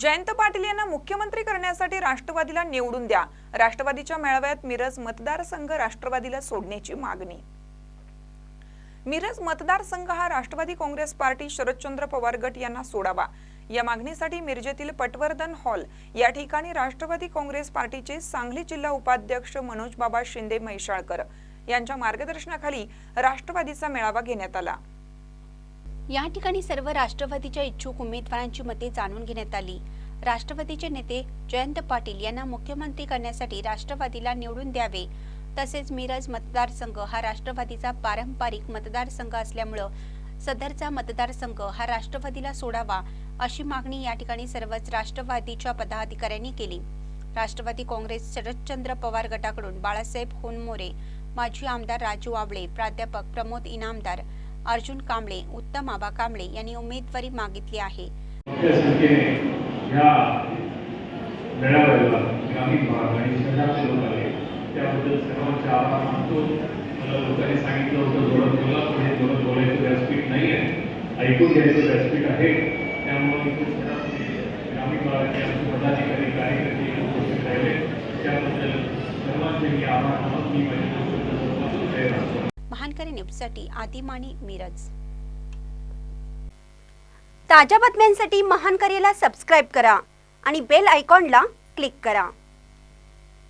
जयंत पाटील यांना मुख्यमंत्री करण्यासाठी राष्ट्रवादीला निवडून द्या. राष्ट्रवादीच्या मेळाव्यात मिरज मतदारसंघ राष्ट्रवादीला सोडण्याची मागणी. मिरज मतदारसंघ हा राष्ट्रवादी काँग्रेस पार्टी शरदचंद्र पवार गट यांना सोडावा. या मागणीसाठी मिरजेतील पटवर्धन हॉल या ठिकाणी राष्ट्रवादी काँग्रेस पार्टीचे सांगली जिल्हा उपाध्यक्ष मनोज बाबा शिंदे म्हैसाळकर यांच्या मार्गदर्शनाखाली राष्ट्रवादीचा मेळावा घेण्यात आला. या ठिकाणी सर्व राष्ट्रवादीच्या इच्छुक उमेदवारांची मते जाणून घेण्यात आली. राष्ट्रवादीचे नेते जयंत पाटील यांना मुख्यमंत्री करण्यासाठी राष्ट्रवादीला निवडून द्यावे. तसेच मिरज मतदारसंघ हा राष्ट्रवादीचा पारंपरिक मतदारसंघ असल्यामुळं सदरचा मतदारसंघ हा राष्ट्रवादीला सोडावा अशी मागणी या ठिकाणी सर्वच राष्ट्रवादीच्या पदाधिकाऱ्यांनी केली. राष्ट्रवादी काँग्रेस शरदचंद्र पवार गटाकडून बाळासाहेब होनमोरे माजी आमदार राजू आवळे प्राध्यापक प्रमोद इनामदार अर्जुन कांबळे उत्तम आबा कांबळे यांनी उमेदवारी मागितली आहे. ऐकून घ्यायचं व्यासपीठ आहे. त्यामुळे ग्रामीण भागाचे पदाधिकारी कार्यकर्ते उपस्थित राहिले. त्याबद्दल सर्वांचे मी आभार मी माझी असतो न्यूजसाठी आदिमानी मिरज. ताज्या बातम्यांसाठी महानकरीला सबस्क्राईब करा आणि बेल आयकॉनला क्लिक करा.